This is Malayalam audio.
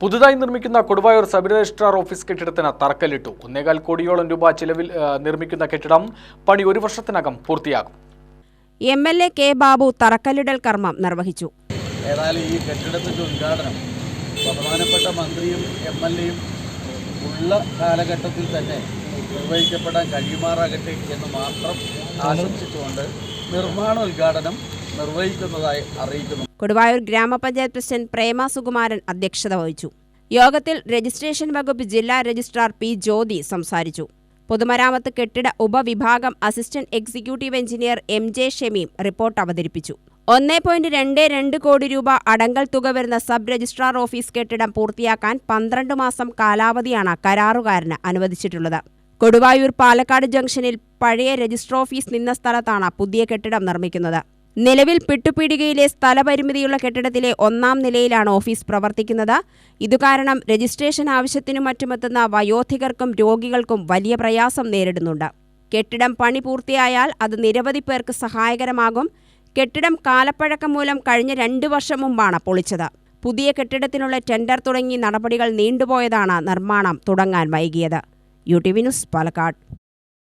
പുതുതായി നിർമ്മിക്കുന്ന കൊടുവായൂർ സബ് രജിസ്ട്രാർ ഓഫീസ് കെട്ടിടത്തിന് തറക്കല്ലിട്ടു. ഒന്നേകാൽ കോടിയോളം രൂപ ചിലവിൽ നിർമ്മിക്കുന്ന കെട്ടിടം പണി ഒരു വർഷത്തിനകം പൂർത്തിയാകും. M L A K Babu തറക്കല്ലിടൽ കർമ്മം നിർവഹിച്ചു. ഏതായാലും ഈ കെട്ടിടത്തിന്റെ ഉദ്ഘാടനം ബഹുമാനപ്പെട്ട മന്ത്രിയും എം എൽ എയും ഉള്ള കാലഘട്ടത്തിൽ തന്നെ നിർവഹിക്കപ്പെടാൻ കഴിയുമാറാകട്ടെ എന്ന് മാത്രം ആശംസിച്ചുകൊണ്ട് നിർമ്മാണ ഉദ്ഘാടനം നിർവഹിക്കുന്നതായി അറിയിക്കുന്നു. കൊടുവായൂർ ഗ്രാമപഞ്ചായത്ത് പ്രസിഡന്റ് പ്രേമ സുകുമാരൻ അധ്യക്ഷത വഹിച്ചു. യോഗത്തിൽ രജിസ്ട്രേഷൻ വകുപ്പ് ജില്ലാ രജിസ്ട്രാർ പി ജ്യോതി സംസാരിച്ചു. പൊതുമരാമത്ത് കെട്ടിട ഉപവിഭാഗം assistant executive engineer M J Shameem report അവതരിപ്പിച്ചു. ഒന്നേ പോയിന്റ് രണ്ട് രണ്ട് കോടി രൂപ അടങ്കൽ തുക വരുന്ന സബ് രജിസ്ട്രാർ ഓഫീസ് കെട്ടിടം പൂർത്തിയാക്കാൻ പന്ത്രണ്ട് മാസം കാലാവധിയാണ് കരാറുകാരന് അനുവദിച്ചിട്ടുള്ളത്. കൊടുവായൂർ പാലക്കാട് ജംഗ്ഷനിൽ പഴയ രജിസ്റ്റർ ഓഫീസ് നിന്ന സ്ഥലത്താണ് പുതിയ കെട്ടിടം നിർമ്മിക്കുന്നത്. നിലവിൽ പിട്ടുപീടികയിലെ സ്ഥലപരിമിതിയുള്ള കെട്ടിടത്തിലെ ഒന്നാം നിലയിലാണ് ഓഫീസ് പ്രവർത്തിക്കുന്നത്. ഇതുകാരണം രജിസ്ട്രേഷൻ ആവശ്യത്തിനും മറ്റുമെത്തുന്ന വയോധികർക്കും രോഗികൾക്കും വലിയ പ്രയാസം നേരിടുന്നുണ്ട്. കെട്ടിടം പണി പൂർത്തിയായാൽ അത് നിരവധി പേർക്ക് സഹായകരമാകും. കെട്ടിടം കാലപ്പഴക്കം മൂലം കഴിഞ്ഞ രണ്ട് വർഷം മുമ്പാണ് പൊളിച്ചത്. പുതിയ കെട്ടിടത്തിനുള്ള ടെൻഡർ തുടങ്ങി നടപടികൾ നീണ്ടുപോയതാണ് നിർമ്മാണം തുടങ്ങാൻ വൈകിയത്. U T V news Palakkad.